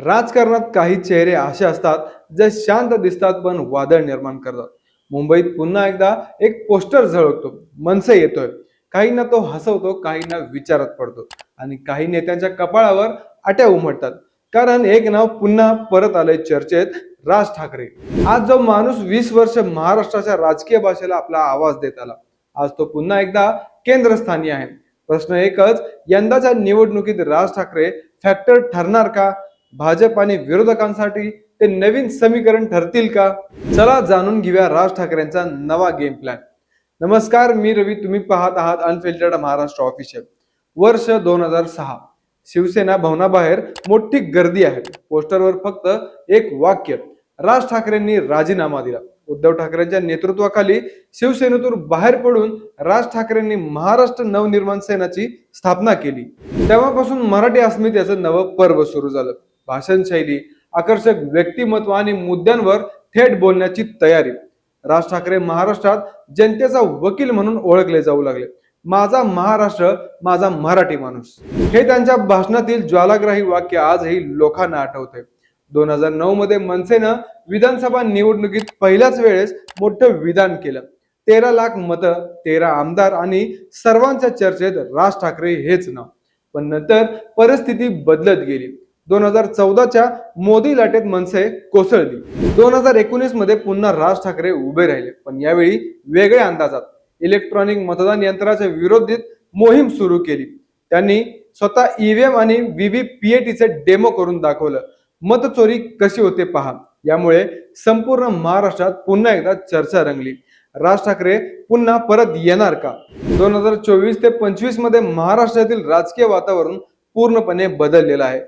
राजकारणात काही चेहरे असे असतात जे शांत दिसतात पण वादळ निर्माण करतात. मुंबईत पुन्हा एकदा एक पोस्टर झळकतो मनसे येतोय. काहींना तो हसवतो काहींना विचारात पडतो आणि काही नेत्यांच्या कपाळावर आट्या उमटतात. कारण एक नाव पुन्हा परत आलंय चर्चेत राज ठाकरे. आज जो माणूस वीस वर्ष महाराष्ट्राच्या राजकीय भाषेला आपला आवाज देत आला आज तो पुन्हा एकदा केंद्रस्थानी आहे. प्रश्न एकच यंदाच्या निवडणुकीत राज ठाकरे फॅक्टर ठरणार का? भाजप आणि विरोधकांसाठी ते नवीन समीकरण ठरतील का? चला जाणून घेऊया राज ठाकरेंचा नवा गेम प्लॅन नमस्कार मी रवी. तुम्ही पाहत आहात अनफिल्टर्ड महाराष्ट्र ऑफिशियल वर्ष दोन हजार सहा. शिवसेना भवनाबाहेर मोठी गर्दी आहे. पोस्टरवर फक्त एक वाक्य. राज ठाकरेंनी राजीनामा दिला. उद्धव ठाकरेंच्या नेतृत्वाखाली शिवसेनेतून बाहेर पडून राज ठाकरेंनी महाराष्ट्र नवनिर्माण सेनाची स्थापना केली. तेव्हापासून मराठी अस्मितेचं नवं पर्व सुरू झालं. भाषणशैली आकर्षक व्यक्तिमत्व आणि मुद्द्यांवर थेट बोलण्याची तयारी. राज ठाकरे महाराष्ट्रात जनतेचा वकील म्हणून ओळखले जाऊ लागले. माझा महाराष्ट्र माझा मराठी माणूस. हे त्यांच्या भाषणातील ज्वालाग्राही वाक्य आजही लोकांना आठवते दोन हजार नऊ मध्ये मनसेनं विधानसभा निवडणुकीत पहिल्याच वेळेस मोठं विधान केलं. तेरा लाख मतं तेरा आमदार आणि सर्वांच्या चर्चेत राज ठाकरे हेच नाव. पण नंतर परिस्थिती बदलत गेली. दोन हजार चौदाच्या मोदी लाटेत मनसे कोसळली. दोन हजार एकोणीसमध्ये पुन्हा राज ठाकरे उभे राहिले. पण यावेळी वेगळ्या अंदाजात इलेक्ट्रॉनिक मतदान यंत्राच्या विरोधीत मोहीम सुरू केली. त्यांनी स्वतः ईव्हीएम आणि व्हीव्हीपीएटीचे डेमो करून दाखवलं. मतचोरी कशी होते पहा. यामुळे संपूर्ण महाराष्ट्रात पुन्हा एकदा चर्चा रंगली. राज ठाकरे पुन्हा परत येणार का? दोन हजार चोवीस ते पंचवीसमध्ये महाराष्ट्रातील राजकीय वातावरण पूर्णपणे बदललेलं आहे.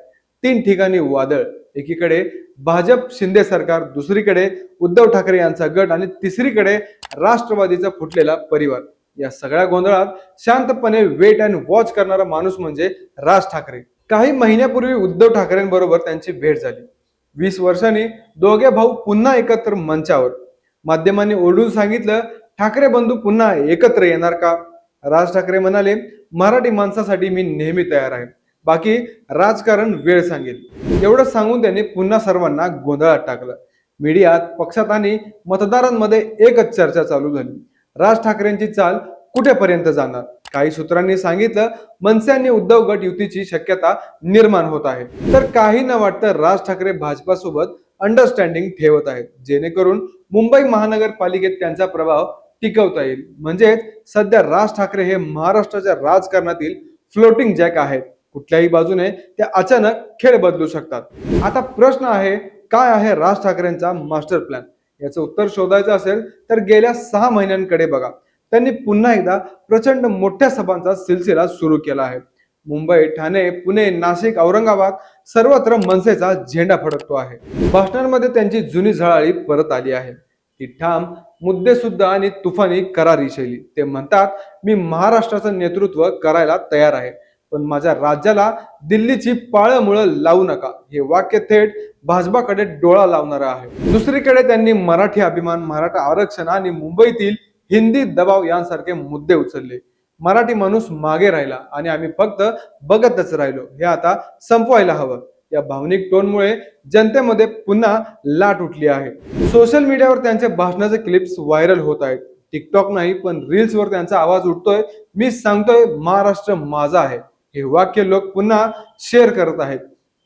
तीन ठिकाणी वादळ. एकीकडे भाजप शिंदे सरकार दुसरीकडे उद्धव ठाकरे यांचा गट आणि तिसरीकडे राष्ट्रवादीचा फुटलेला परिवार. या सगळ्या गोंधळात शांतपणे वेट अँड वॉच करणारा माणूस म्हणजे राज ठाकरे. काही महिन्यापूर्वी उद्धव ठाकरेंबरोबर त्यांची भेट झाली. वीस वर्षांनी दोघे भाऊ पुन्हा एकत्र मंचावर. माध्यमांनी ओरडून सांगितलं ठाकरे बंधू पुन्हा एकत्र येणार का? राज ठाकरे म्हणाले मराठी माणसासाठी मी नेहमी तयार आहे. बाकी राजकारण वेळ सांगेल. एवढं सांगून त्यांनी पुन्हा सर्वांना गोंधळात टाकलं. मीडियात पक्षात आणि मतदारांमध्ये एकच चर्चा चालू झाली. राज ठाकरेंची चाल कुठेपर्यंत जाणार? काही सूत्रांनी सांगितलं मनसे आणि उद्धव गट युतीची शक्यता निर्माण होत आहे. तर काही न वाटतं राज ठाकरे भाजपासोबत अंडरस्टँडिंग ठेवत आहेत. जेणेकरून मुंबई महानगरपालिकेत त्यांचा प्रभाव टिकवता येईल. म्हणजेच सध्या राज ठाकरे हे महाराष्ट्राच्या राजकारणातील फ्लोटिंग जॅक आहेत. कुठल्याही बाजूने ते अचानक खेळ बदलू शकतात. आता प्रश्न आहे काय आहे राज ठाकरेंचा मास्टर प्लॅन याचं उत्तर शोधायचं असेल तर गेल्या सहा महिन्यांकडे बघा. त्यांनी पुन्हा एकदा प्रचंड मोठ्या सभांचा सिलसिला सुरू केला आहे. मुंबई ठाणे पुणे नाशिक औरंगाबाद सर्वत्र मनसेचा झेंडा फडकतो आहे. भाषणांमध्ये त्यांची जुनी झळाळी परत आली आहे. ती ठाम मुद्दे सुद्धा आणि तुफानी करारी शैली. ते म्हणतात मी महाराष्ट्राचं नेतृत्व करायला तयार आहे. पण माझ्या राज्याला दिल्लीची पाळमुळं लावू नका. हे वाक्य थेट भाजपाकडे डोळा लावणार आहे. दुसरीकडे त्यांनी मराठी अभिमान मराठा आरक्षण आणि मुंबईतील हिंदी दबाव यांसारखे मुद्दे उचलले. मराठी माणूस मागे राहिला आणि आम्ही फक्त बघतच राहिलो. हे आता संपवायला हवं. या भावनिक टोनमुळे जनतेमध्ये पुन्हा लाट उठली आहे. सोशल मीडियावर त्यांच्या भाषणाचे क्लिप्स व्हायरल होत आहेत. टिकटॉक नाही पण रील्सवर त्यांचा आवाज उठतोय. मी सांगतोय महाराष्ट्र माझा आहे. हे वाक्य लोक पुन्हा शेअर करत आहेत.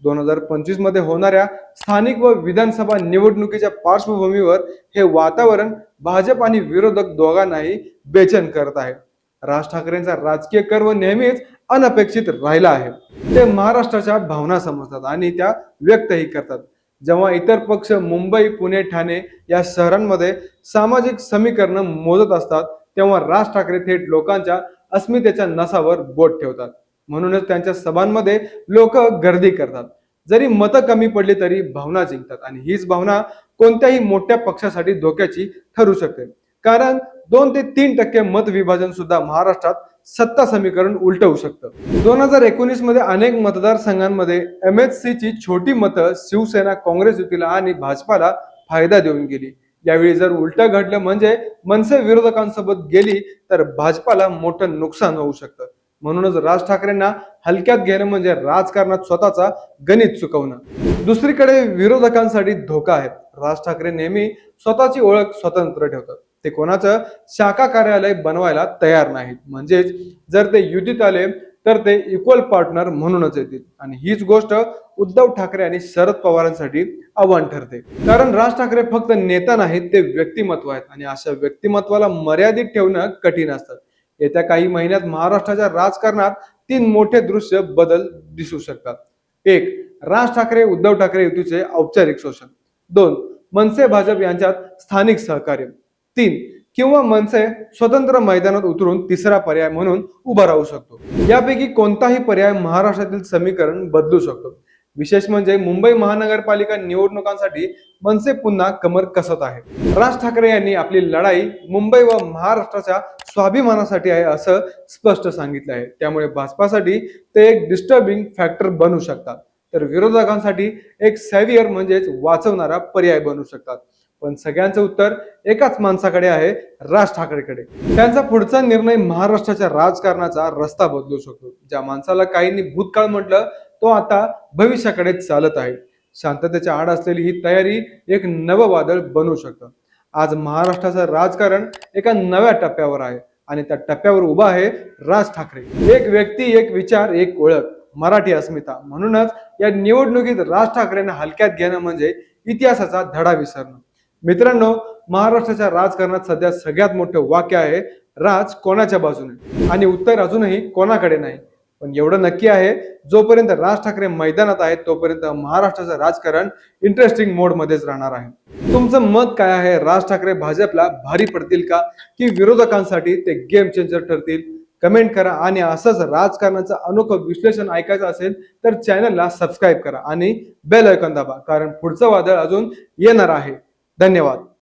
दोन हजार पंचवीसमध्ये होणाऱ्या स्थानिक व विधानसभा निवडणुकीच्या पार्श्वभूमीवर हे वातावरण भाजप आणि विरोधक दोघांनाही बेचैन करत आहे. राज ठाकरेंचा राजकीय कर्व नेहमीच अनपेक्षित राहिला आहे. ते महाराष्ट्राच्या भावना समजतात आणि त्या व्यक्तही करतात. जेव्हा इतर पक्ष मुंबई पुणे ठाणे या शहरांमध्ये सामाजिक समीकरण मोजत असतात तेव्हा राज ठाकरे थेट लोकांच्या अस्मितेच्या नसावर बोट ठेवतात. म्हणूनच त्यांच्या सभांमध्ये लोक गर्दी करतात. जरी मतं कमी पडली तरी भावना जिंकतात आणि हीच भावना कोणत्याही मोठ्या पक्षासाठी धोक्याची ठरू शकते. कारण दोन ते तीन टक्के मत विभाजन सुद्धा महाराष्ट्रात सत्ता समीकरण उलटवू शकतं. दोन हजार एकोणीसमध्ये अनेक मतदारसंघांमध्ये एम एच सी ची छोटी मतं शिवसेना काँग्रेस युतीला आणि भाजपाला फायदा देऊन गेली. यावेळी जर उलटं घडलं म्हणजे मनसे विरोधकांसोबत गेली तर भाजपाला मोठं नुकसान होऊ शकतं. म्हणूनच राज ठाकरेंना हलक्यात घेणं म्हणजे राजकारणात स्वतःचा गणित चुकवणं. दुसरीकडे विरोधकांसाठी धोका आहे राज ठाकरे नेहमी स्वतःची ओळख स्वतंत्र ठेवतात. ते कोणाचं? शाखा कार्यालय बनवायला तयार नाहीत. म्हणजेच जर ते युतीत आले तर ते इक्वल पार्टनर म्हणूनच येतील. आणि हीच गोष्ट उद्धव ठाकरे आणि शरद पवारांसाठी आव्हान ठरते. कारण राज ठाकरे फक्त नेता नाहीत ते व्यक्तिमत्व आहेत. आणि अशा व्यक्तिमत्वाला मर्यादित ठेवणं कठीण असतं. येत्या काही महिन्यात महाराष्ट्राच्या राजकारणात तीन मोठे दृश्य बदल दिसू शकतात. एक राज ठाकरे उद्धव ठाकरे युतीचे औपचारिक शोषण. दोन मनसे भाजप यांच्यात स्थानिक सहकार्य. तीन किंवा मनसे स्वतंत्र मैदानात उतरून तिसरा पर्याय म्हणून उभा राहू शकतो. यापैकी कोणताही पर्याय महाराष्ट्रातील समीकरण बदलू शकतो. विशेष म्हणजे मुंबई महानगरपालिका निवडणुकांसाठी मनसे पुन्हा कमर कसत आहे. राज ठाकरे यांनी आपली लढाई मुंबई व महाराष्ट्राच्या स्वाभिमानासाठी आहे असं स्पष्ट सांगितलं आहे. त्यामुळे भाजपासाठी ते एक डिस्टर्बिंग फॅक्टर बनू शकतात. तर विरोधकांसाठी एक सॅव्हियर म्हणजेच वाचवणारा पर्याय बनू शकतात. पण सगळ्यांचं उत्तर एकाच माणसाकडे आहे राज ठाकरेकडे. त्यांचा पुढचा निर्णय महाराष्ट्राच्या राजकारणाचा रस्ता बदलू शकतो. ज्या माणसाला काहींनी भूतकाळ म्हटलं तो आता भविष्याकडे चालत आहे. शांततेच्या आड असलेली ही तयारी एक नवं वादळ बनू शकतं. आज महाराष्ट्राचं राजकारण एका नव्या टप्प्यावर आहे आणि त्या टप्प्यावर उभा आहे राज ठाकरे. एक व्यक्ती एक विचार एक ओळख. मराठी अस्मिता. म्हणूनच या निवडणुकीत राज ठाकरेंना हलक्यात घेणं म्हणजे इतिहासाचा धडा विसरणं. मित्रांनो महाराष्ट्राच्या राजकारणात सध्या सगळ्यात मोठं वाक्य आहे राज कोणाच्या बाजूने? आणि उत्तर अजूनही कोणाकडे नाही. पण एवढं नक्की आहे जोपर्यंत राज ठाकरे मैदानात आहेत तोपर्यंत महाराष्ट्राचं राजकारण इंटरेस्टिंग मोड मध्येच राहणार आहे. तुमचं मत काय आहे? राज ठाकरे भाजपला भारी पडतील का? की विरोधकांसाठी ते गेम चेंजर ठरतील? कमेंट करा आणि असंच राजकारणाचं अनोखं विश्लेषण ऐकायचं असेल तर चॅनलला सबस्क्राईब करा आणि बेल ऐकून दाबा कारण पुढचं वादळ अजून येणार आहे. धन्यवाद.